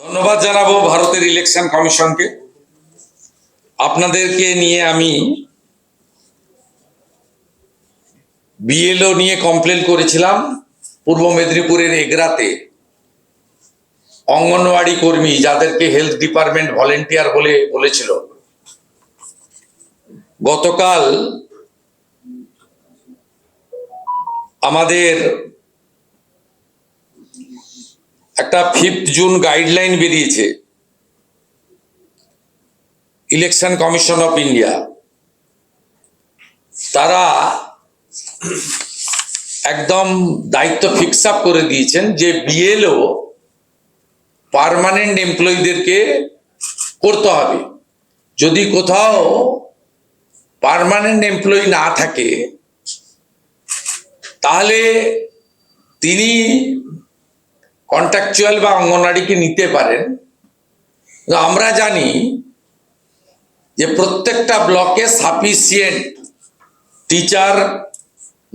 ধন্যবাদ জানাব ভারতের ইলেকশন কমিশনকে। আপনাদেরকে নিয়ে আমি বিএলও নিয়ে কমপ্লেন করেছিলাম। পূর্ব মেদিনীপুরের এগরাতে। অঙ্গনওয়াড়ি কর্মী যাদেরকে হেলথ ডিপার্টমেন্ট ভলেন্টিয়ার বলে বলেছিল। গতকাল আমাদের একটা ফিফথ জুন গাইডলাইন বেরিয়েছে। ইলেকশন কমিশন অফ ইন্ডিয়া তারা একদম দায়িত্ব ফিক্স আপ করে দিয়েছেন যে বিএলও পার্মানেন্ট এমপ্লয়ীদেরকে করতে হবে। যদি কোথাও পার্মানেন্ট এমপ্লয়ি না থাকে, তাহলে তিনি কন্ট্রাকচুয়াল বা অঙ্গনওয়াড়িকে নিতে পারেন? আমরা জানি যে প্রত্যেকটা ব্লকে sufficient teacher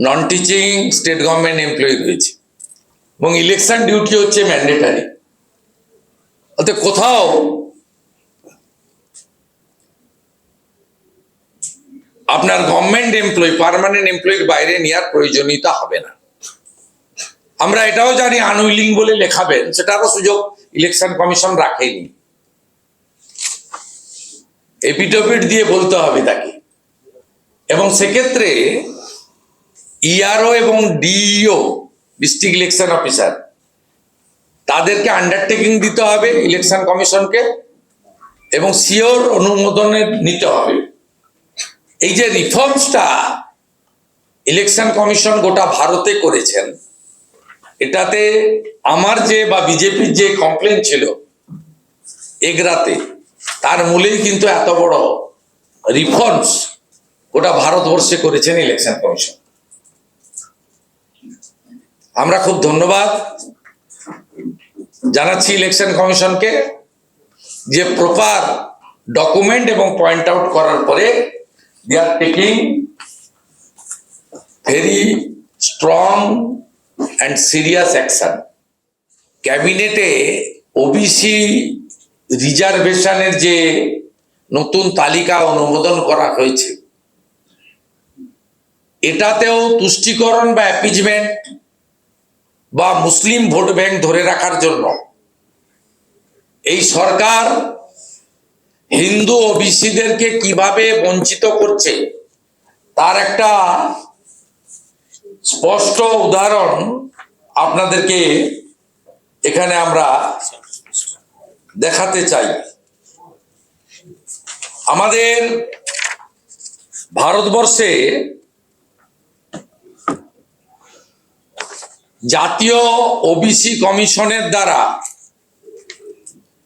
non teaching state government employee রয়েছে। এবং ইলেকশন ডিউটি হচ্ছে ম্যান্ডেটারি অর্থাৎ কোথাও আপনার গভর্নমেন্ট এমপ্লয়ি পার্মানেন্ট এমপ্লয়ির বাইরে নেওয়ার প্রয়োজনীয়তা হবে না। আমরা এটাও জানি আনউইলিং বলে লেখাবেন সেটারও সুযোগ ইলেকশন কমিশন রাখেনি। এপিটোপিট দিয়ে বলতে হবে তাকে। এবং সেক্ষেত্রে ইআরও এবং ডিইও ডিস্ট্রিক্ট ইলেকশন অফিসার তাদেরকে আন্ডারটেকিং দিতে হবে ইলেকশন কমিশনকে এবং সিওর অনুমোদনে নিতে হবে। এই যে রিফর্মসটা ইলেকশন কমিশন গোটা ভারতে করেছেন এটাতে আমার যে বা বিজেপির যে কমপ্লেন ছিল, এগরাতে, তার মূলেই কিন্তু এত বড় রিফর্মস গোটা ভারতবর্ষে করেছেন ইলেকশন কমিশন আমরা খুব ধন্যবাদ জানাচ্ছি ইলেকশন কমিশনকে যে প্রপার ডকুমেন্ট এবং পয়েন্ট আউট করার পরে they are taking very strong and serious action ক্যাবিনেটে ওবিসি রিজার্ভেশনের যে নতুন তালিকা অনুমোদন করা হয়েছে, এটাতেও তুষ্টিকরণ বা অ্যাপিজমেন্ট বা মুসলিম ভোট ব্যাংক ধরে রাখার জন্য এই সরকার হিন্দু ওবিসিদেরকে কীভাবে বঞ্চিত করছে, তার একটা স্পষ্ট উদাহরণ আপনাদেরকে এখানে আমরা দেখাতে চাই। আমাদের ভারতবর্ষে জাতীয় ওবিসি কমিশনের দ্বারা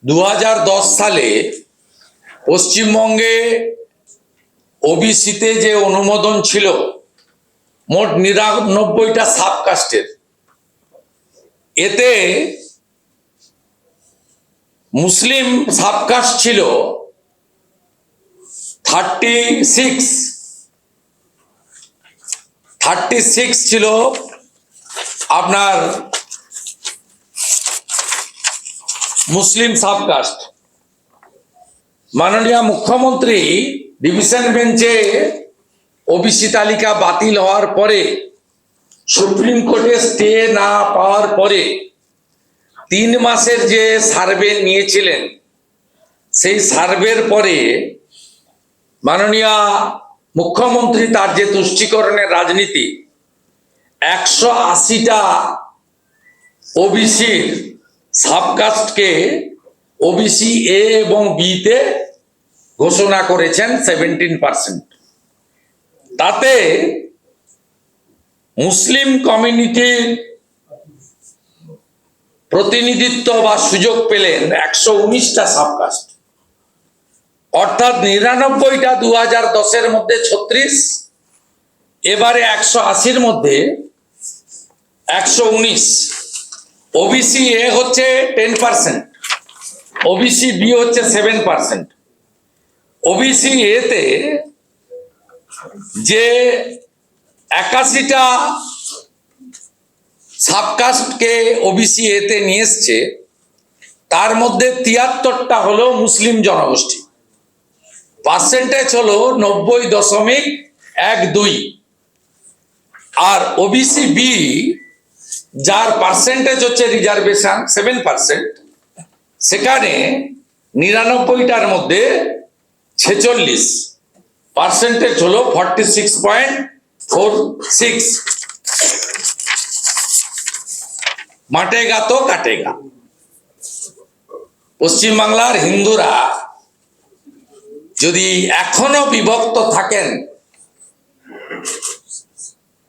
দু হাজার দশ সালে পশ্চিমবঙ্গে ওবিসিতে যে অনুমোদন ছিল মোট নিরানব্বইটা সাবকাস্টের। এতে মুসলিম সাবকাস্ট ছিল থার্টি সিক্স। থার্টি সিক্স ছিল আপনার মুসলিম সাবকাস্ট। মাননীয় মুখ্যমন্ত্রী ডিভিশন বেঞ্চে ওবিসি তালিকা বাতিল হওয়ার পরে সুপ্রিম কোর্টে স্টে না পাওয়ার পরে তিন মাসের যে সার্ভে নিয়েছিলেন, সেই সার্ভের পরে মাননীয় মুখ্যমন্ত্রী তার যে তুষ্টিকরণের রাজনীতি, একশো আশিটা ওবিসির সাবকাস্টকে ওবিসি এ এবং বিতে ঘোষণা করেছেন সেভেন্টিন পার্সেন্ট। তাতে মুসলিম কমিউনিটির প্রতিনিধিত্ব বা সুযোগ পেলেন একশো উনিশটা সাবকাস্ট। অর্থাৎ নিরানব্বইটা দু হাজার দশের মধ্যে ছত্রিশ, এবারে একশো আশির মধ্যে একশো উনিশ। ওবিসি এ হচ্ছে টেন পার্সেন্ট ওবিসি বি হচ্ছে সেভেন পার্সেন্ট। ওবিসি এতে যে একাশিটা সাবকাস্টকে ওবিসি এতে নিয়ে এসছে, তার মধ্যে তিয়াত্তরটা হলো মুসলিম জনগোষ্ঠী। পার্সেন্টেজ হলো নব্বই দশমিক এক দুই। আর ওবিসি বি যার পার্সেন্টেজ হচ্ছে রিজার্ভেশন, সেভেন পার্সেন্ট, সেখানে নিরানব্বইটার মধ্যে ছেচল্লিশ। পার্সেন্টেজ হলো forty six point four six মাটেগা তো কাটেগা পশ্চিমবাংলার হিন্দুরা যদি এখনও বিভক্ত থাকেন,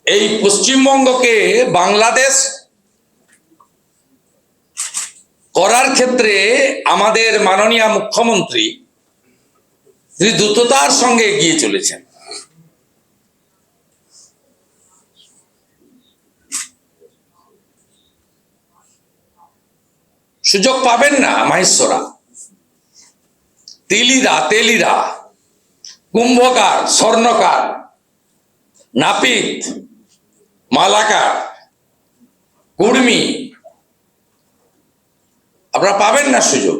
এই পশ্চিমবঙ্গকে বাংলাদেশ করার ক্ষেত্রে আমাদের মাননীয় মুখ্যমন্ত্রী তিনি দ্রুততার সঙ্গে এগিয়ে চলেছেন। সুযোগ পাবেন না মাহেশ্বরা। তেলিরা তেলিরা, কুম্ভকার, স্বর্ণকার, নাপিত, মালাকার, কুর্মি, আপনারা পাবেন না সুযোগ।